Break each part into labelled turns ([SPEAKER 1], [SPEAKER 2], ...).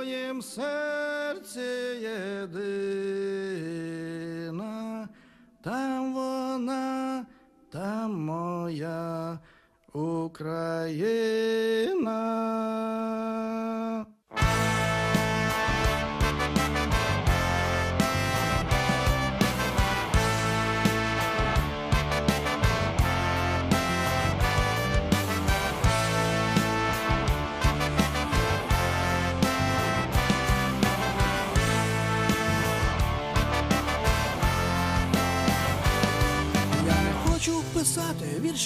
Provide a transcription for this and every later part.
[SPEAKER 1] моїм серці єдина, там вона, там моя Україна.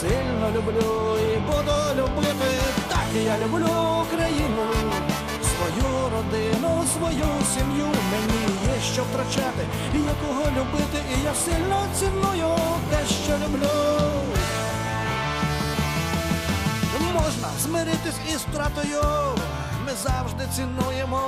[SPEAKER 1] Сильно люблю і буду любити. Так я люблю Україну. Свою родину, свою сім'ю. Мені є що втрачати, і є кого любити. І я сильно ціную те, що люблю. Можна змиритись із втратою. Ми завжди цінуємо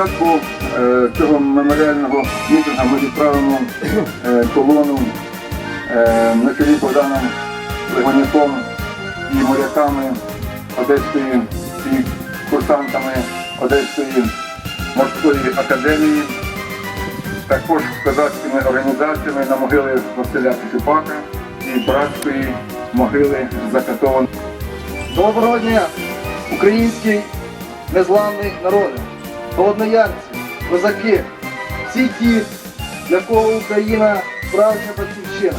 [SPEAKER 2] Початку е, цього меморіального мітингу ми відправимо е, колону е, на чолі Богданом Легоняком і моряками Одеської і курсантами Одеської морської академії, також козацькими організаціями на могили Василя Пісюпака і братської могили закатованих.
[SPEAKER 3] Доброго дня, український незламний народи, холодноярці, козаки, всі ті, для кого Україна справжня батьківщина.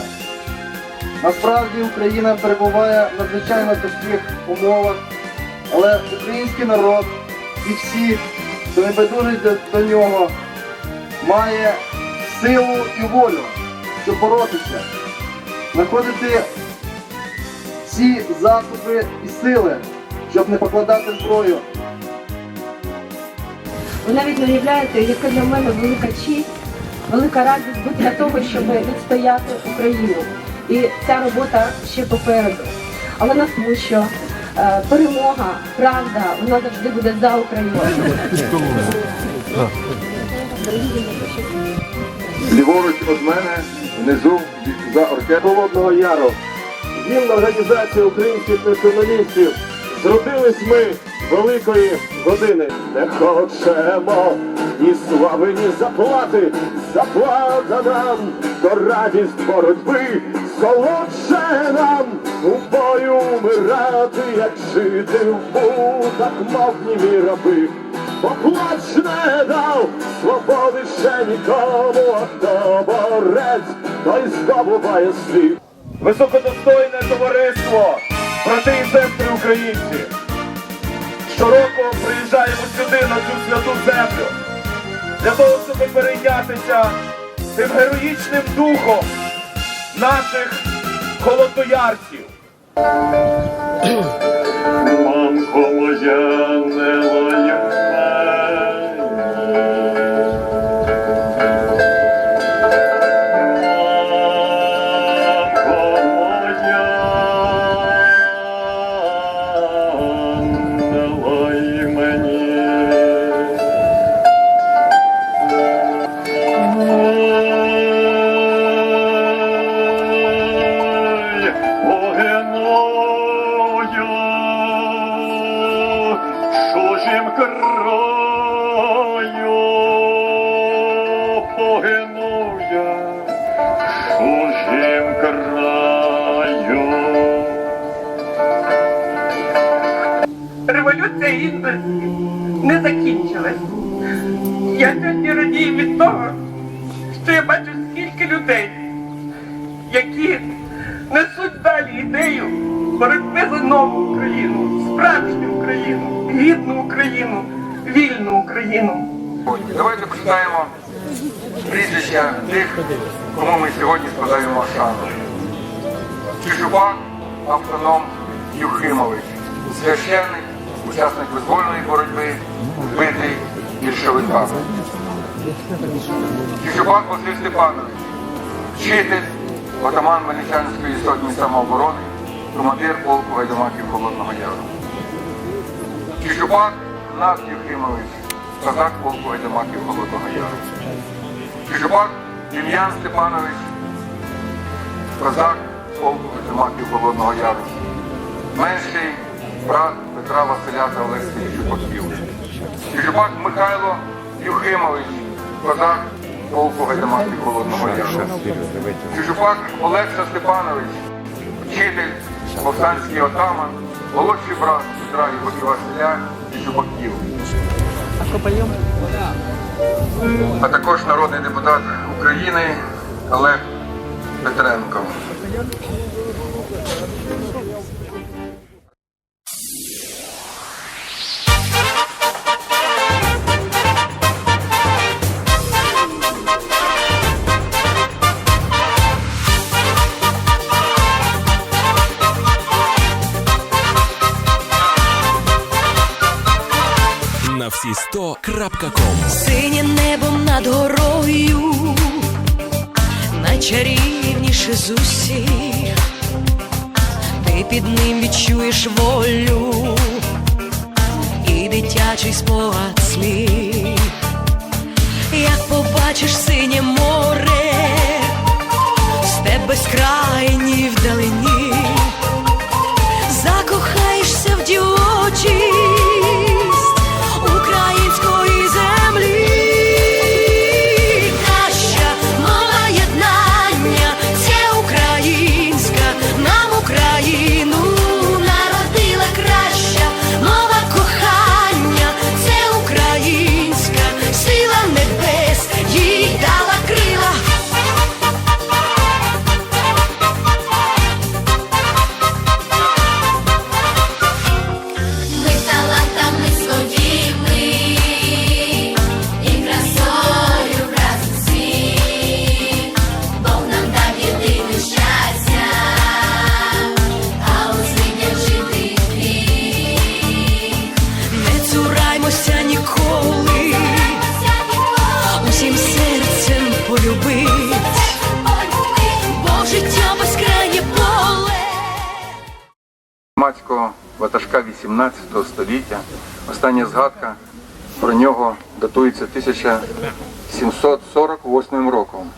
[SPEAKER 3] Насправді Україна перебуває в надзвичайно тяжких умовах, але український народ і всі, хто не байдужить до нього, має силу і волю, щоб боротися, знаходити всі засоби і сили, щоб не покладати зброю.
[SPEAKER 4] Ви навіть не уявляєте, яка для мене велика честь, велика радість бути для того, щоб відстояти Україну. І ця робота ще попереду. Але нас що е, перемога, правда, вона завжди буде за Україну.
[SPEAKER 2] Ліворуч від мене, внизу за оркестром
[SPEAKER 5] Холодного Яру, гімн організації українських націоналістів. Зродились ми великої години. Не хочемо ні слави, ні заплати, заплата нам, то радість боротьби, солодше нам у бою умирати, як жити в будах, мов німі раби. Поплач не дав свободи ще нікому, а хто борець, той здобуває світ. Високодостойне товариство, брати і сестри українці. Щороку приїжджаємо сюди на цю святу землю для того, щоб перейнятися тим героїчним духом наших холодноярців. Мамко моя
[SPEAKER 6] Революція не закінчилась. Я сьогодні радію від того, що я бачу скільки людей, які несуть далі ідею боротьби за нову Україну, справжню Україну, гідну Україну, вільну Україну.
[SPEAKER 2] Давайте почитаємо прізвища тих, кому ми сьогодні складаємо шану. Чижуба автоном Юхимович, священник, учасник визвольної боротьби, вбитий більшовиками. Чижубак Василь Степанович, вчитель, отаман Мельничанської сотні самооборони, командир полку гайдамаків Холодного Яру. Чижубак Над Євгимович, козак полку гайдамаків Холодного Яру. Чижубак Дем'ян Степанович, козак полку гайдамаків Холодного Яру. Менший брат Петра Василя та Олексія Чупаків. Чижубак Михайло Юхимович, козак полку гайдамаків Холодного Яру. Чижупак Олекса Степанович, вчитель, повстанський отаман, молодший брат Петра і Василя і Чупаків. А також народний депутат України Олег Петренко.
[SPEAKER 7] Всі 100.ком
[SPEAKER 8] Синє небо над горою, найчарівніше з усіх, ти під ним відчуєш волю і дитячий спогад сміх, як побачиш синє море, степ безкрайній вдалині, закохаєшся в дівочість
[SPEAKER 2] Мацького ватажка 18 століття. Остання згадка про нього датується 1748 роком.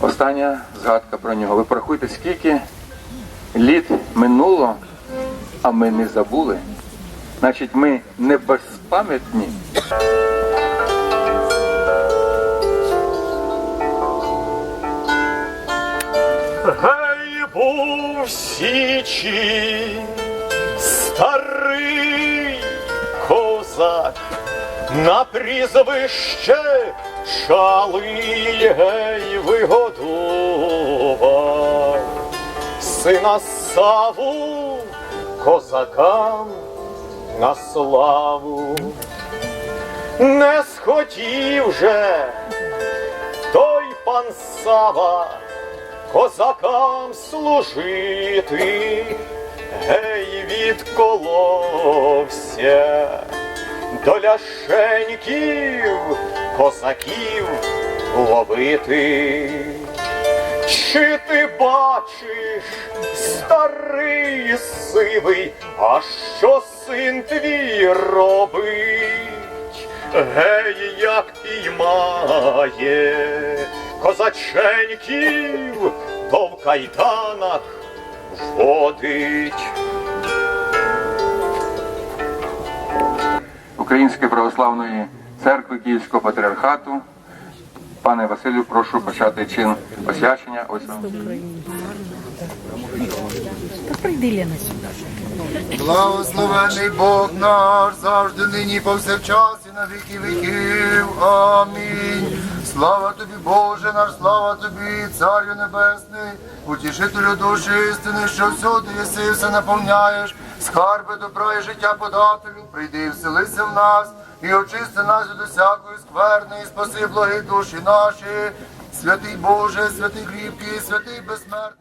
[SPEAKER 2] Остання згадка про нього. Ви порахуйте, скільки літ минуло, а ми не забули. Значить, ми не безпам'ятні.
[SPEAKER 5] Січі старий козак на прізвище Шалий гей вигодував сина Саву козакам на славу. Не схотів же той пан Сава козакам служити, гей відколовся до ляшеньків козаків ловити. Чи ти бачиш, старий сивий, а що син твій робить? Гей, як піймає козаченьків, то в кайданах водить.
[SPEAKER 2] Української православної церкви Київського патріархату. Пане Василю, прошу почати чин освячення. Ось вам.
[SPEAKER 9] Благословений Бог наш, завжди нині повсякчас і на віки віків. Амінь. Слава тобі, Боже наш, слава тобі, Царю Небесний, утішителю душі істини, що всюди єси, все наповняєш, скарби добра і життя подателю, прийди вселися в нас, і очисти нас від усякої скверни, і спаси благі душі наші, святий Боже, святий кріпкий, святий безсмертний.